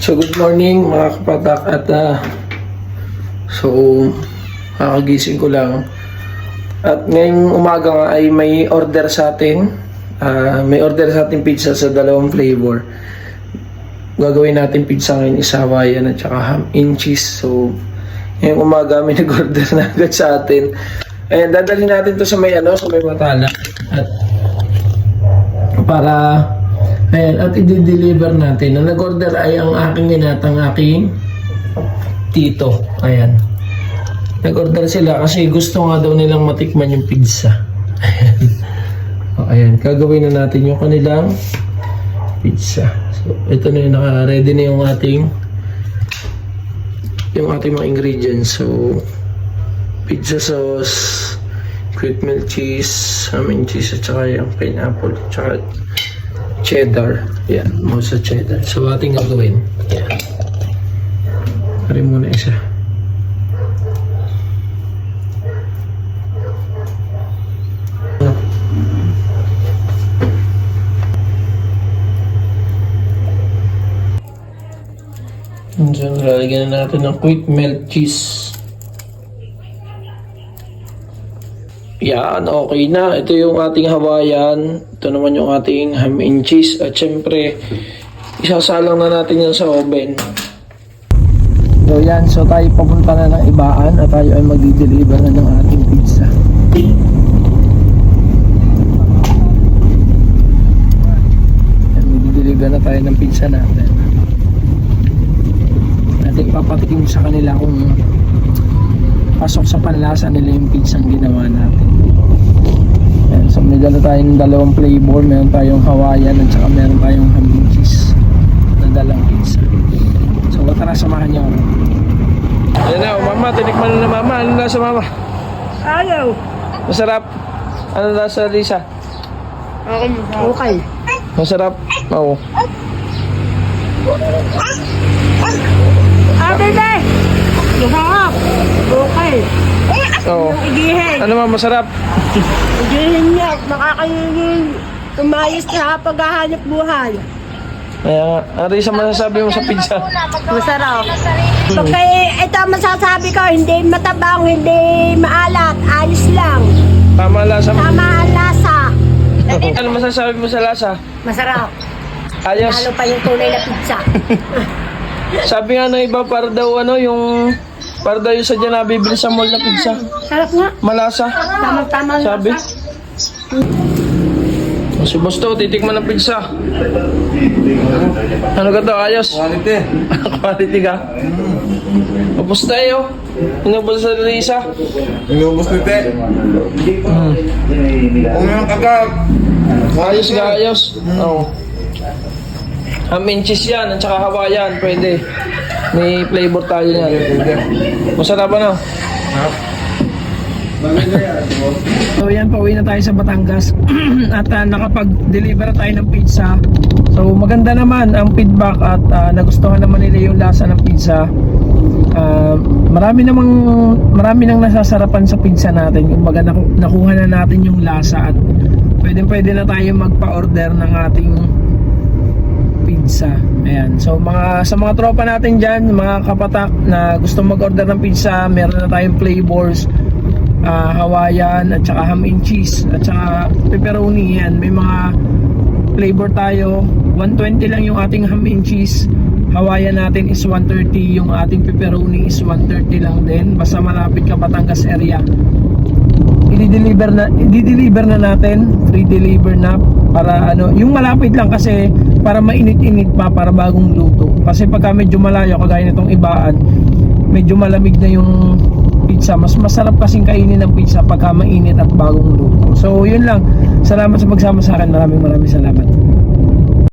So good morning mga kapatak at ah, so kakagising ko lang. At ngayong umaga nga ay may order sa atin Ah, may order sa ating pizza sa dalawang flavor. Gagawin natin pizza ngayon is Hawaiian at saka ham and cheese. So ngayong umaga may nag-order na agad sa atin. Ayan dadalhin natin to sa may ano sa may matala. At para ayan at i-deliver natin. Ang nag-order ay ang aking inatang aking tito. Ayan. Nag-order sila kasi gusto nga daw nilang matikman yung pizza. Ayan. Ayan. Gagawin na natin yung kanilang pizza. So, ito na yung naka-ready na yung ating yung ating mga ingredients. So, pizza sauce, milk cheese, ham cheese, at saka yung pineapple, at saka cheddar. Yan, mosa cheddar. So, ating gagawin. Yan. Hari muna isa. So, lalagyan na natin ng quick melt cheese. Yan, okay na. Ito yung ating Hawaiian. Ito naman yung ating ham and cheese. At syempre, isasalang na natin yan sa oven. So yan, so tayo papunta na ng ibaan at tayo ay magdi-deliver na ng ating pizza. Yan, magdi-deliver na tayo ng pizza natin. Natin ipapatikim sa kanila kung pasok sa panlasa nila yung pizzang ginawa natin. Yan, so may dala tayong dalawang flavor, meron tayong Hawaiian at saka meron tayong ham and cheese na dalang pizza. So tara samahan niyo. Ayan na, oh, mama, tinikman na na mama. Ano nasa mama? Ayaw. Masarap. Ano nasa Lisa? Okay. Masarap. Oo. Ate de! Masarap. Okay. Oo. Igihin. Ano mama, masarap? Igihin niya. Makakainin. Umayos sa paghahanap buhay. Kaya nga, ano yung masasabi mo sa pizza? Masarap. Okay, ito ang masasabi ko, hindi matabang, hindi maalat, alis lang. Tama lasa mo. Tama ang lasa. Ano masasabi mo sa lasa? Masarap. Ayos. Lalo pa yung tunay na pizza. Sabi nga ng iba, para daw ano, yung... Para daw yung sadya nabibili sa mall na pizza. Sarap nga. Malasa. Tamang-tama ang Sabi. Si boss to, titikman ng pizza. Ano ka to? Ayos? Quality. Quality ka? Tapos tayo. Inubos sa Lisa. Inubos ni Te. Hmm. Kung yung kagag. Ayos ka, ayos. Oo. Ham and cheese yan, at saka Hawaiian, pwede. May flavor tayo yan. Masarap ano? So yan, pauwi na tayo sa Batangas at ah, nakapag-deliver tayo ng pizza. So maganda naman ang feedback at ah, nagustuhan naman nila yung lasa ng pizza. Ah, marami namang marami nang nasasarapan sa pizza natin. Kumbaga naku- nakuha na natin yung lasa at pwede pwede na tayo magpa-order ng ating pizza. Ayan. So mga sa mga tropa natin diyan, mga kapatak na gusto mag-order ng pizza, meron na tayong flavors ah, Hawaiian at saka ham and cheese at saka pepperoni yan. May mga flavor tayo. 120 lang yung ating ham and cheese. Hawaiian natin is 130. Yung ating pepperoni is 130 lang din. Basta malapit ka Batangas area. I-deliver na i-deliver na natin. Free deliver na para ano, yung malapit lang kasi para mainit-init pa para bagong luto. Kasi pagka medyo malayo kagaya nitong ibaan, medyo malamig na yung pizza. Mas masarap kasing kainin ng pizza pagka mainit at bagong luto. So, yun lang. Salamat sa pagsama sa akin. Maraming maraming salamat.